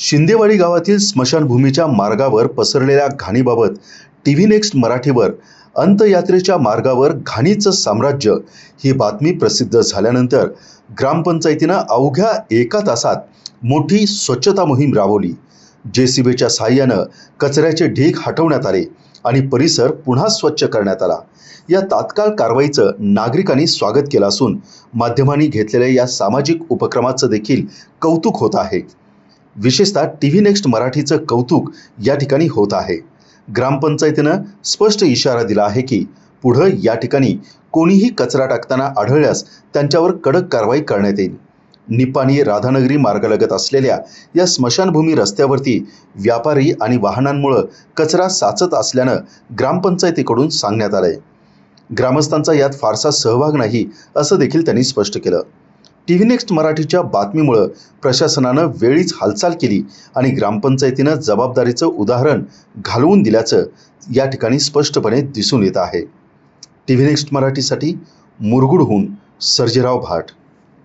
शिंदेवाडी गावातील स्मशानभूमीच्या मार्गावर पसरलेल्या घाणीबाबत टी व्ही नेक्स्ट मराठीवर अंतयात्रेच्या मार्गावर घाणीचं साम्राज्य ही बातमी प्रसिद्ध झाल्यानंतर ग्रामपंचायतीनं अवघ्या एका तासात मोठी स्वच्छता मोहीम राबवली. जे सी बीच्या सहाय्यानं कचऱ्याचे ढीग हटवण्यात आले आणि परिसर पुन्हा स्वच्छ करण्यात आला. या तात्काळ कारवाईचं नागरिकांनी स्वागत केलं असून माध्यमांनी घेतलेल्या या सामाजिक उपक्रमाचं देखील कौतुक होत आहे. विशेषतः टी व्ही नेक्स्ट मराठीचं कौतुक या ठिकाणी होत आहे. ग्रामपंचायतीनं स्पष्ट इशारा दिला आहे की पुढं या ठिकाणी कोणीही कचरा टाकताना आढळल्यास त्यांच्यावर कडक कारवाई करण्यात येईल. निपाणी राधानगरी मार्गालगत असलेल्या या स्मशानभूमी रस्त्यावरती व्यापारी आणि वाहनांमुळं कचरा साचत असल्यानं ग्रामपंचायतीकडून सांगण्यात आलंय. ग्रामस्थांचा यात फारसा सहभाग नाही असं देखील त्यांनी स्पष्ट केलं. टी व्ही नेक्स्ट मराठीच्या बातमीमुळं प्रशासनानं वेळीच हालचाल केली आणि ग्रामपंचायतीनं जबाबदारीचं उदाहरण घालवून दिल्याचं या ठिकाणी स्पष्टपणे दिसून येत आहे. टी व्ही नेक्स्ट मराठीसाठी मुरगुडहून सर्जेराव भाट.